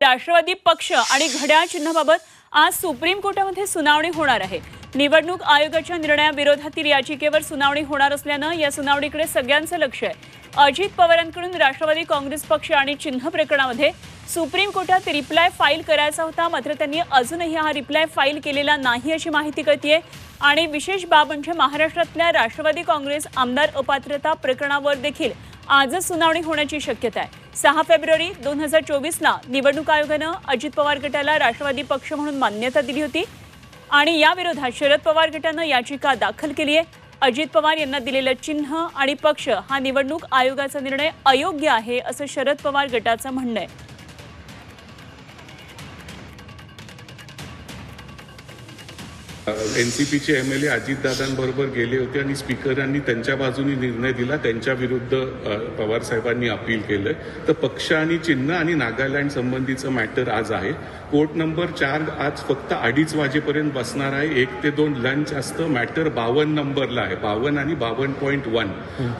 राष्ट्रवादी पक्ष आणि घड्याळ चिन्हाबाबत आज सुप्रीम कोर्टामध्ये सुनावणी होणार आहे. निवडणूक आयोगाच्या निर्णयाविरोधातील याचिकेवर सुनावणी होणार असल्यानं या सुनावणीकडे सगळ्यांचं लक्ष आहे. अजित पवारांकडून राष्ट्रवादी काँग्रेस पक्ष आणि चिन्ह प्रकरणामध्ये सुप्रीम कोर्टात रिप्लाय फाईल करायचा होता मात्र त्यांनी अजूनही हा रिप्लाय फाईल केलेला नाही अशी माहिती कळतीये. आणि विशेष बाब म्हणजे महाराष्ट्रातल्या राष्ट्रवादी काँग्रेस आमदार अपात्रता प्रकरणावर देखील आजच सुनावणी होण्याची शक्यता आहे. सहा फेब्रुवारी दोन हजार चोवीसला निवडणूक आयोगानं अजित पवार गटाला राष्ट्रवादी पक्ष म्हणून मान्यता दिली होती. आणि याविरोधात शरद पवार गटानं याचिका दाखल केली आहे. अजित पवार यांना दिलेलं चिन्ह आणि पक्ष हा निवडणूक आयोगाचा निर्णय अयोग्य आहे असं शरद पवार गटाचं म्हणणं आहे. एन सी पीचे एम एल ए अजितदादांबरोबर गेले होते आणि स्पीकरांनी त्यांच्या बाजूनी निर्णय दिला. त्यांच्या विरुद्ध अ, पवार साहेबांनी अपील केलंय. तर पक्ष आणि चिन्ह आणि नागालँड संबंधीचं मॅटर आज आहे. कोर्ट नंबर चार आज फक्त अडीच वाजेपर्यंत बसणार आहे. एक ते दोन लंच असतं. मॅटर बावन्न नंबरला आहे. बावन्न आणि बावन्न पॉईंट वन.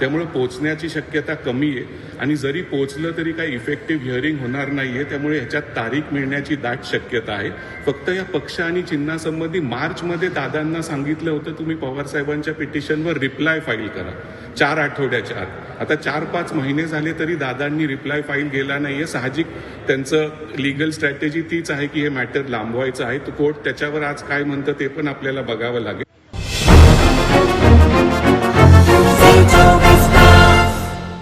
त्यामुळे पोहोचण्याची शक्यता कमी आहे. आणि जरी पोहोचलं तरी काही इफेक्टिव्ह हिअरिंग होणार नाहीये त्यामुळे ह्याच्यात तारीख मिळण्याची दाट शक्यता आहे. फक्त या पक्ष आणि चिन्हासंबंधी मार्चमध्ये दादांना सांगितलं होतं तुम्ही पवार साहेबांच्या पिटिशनवर रिप्लाय फाईल करा. चार आठवड्याच्या आत. आता चार पाच महिने झाले तरी दादांनी रिप्लाय फाईल गेला नाहीये. साहजिक त्यांचं लिगल स्ट्रॅटेजी तीच आहे की हे मॅटर लांबवायचं आहे. तो कोर्ट त्याच्यावर आज काय म्हणतं ते पण आपल्याला बघावं लागेल.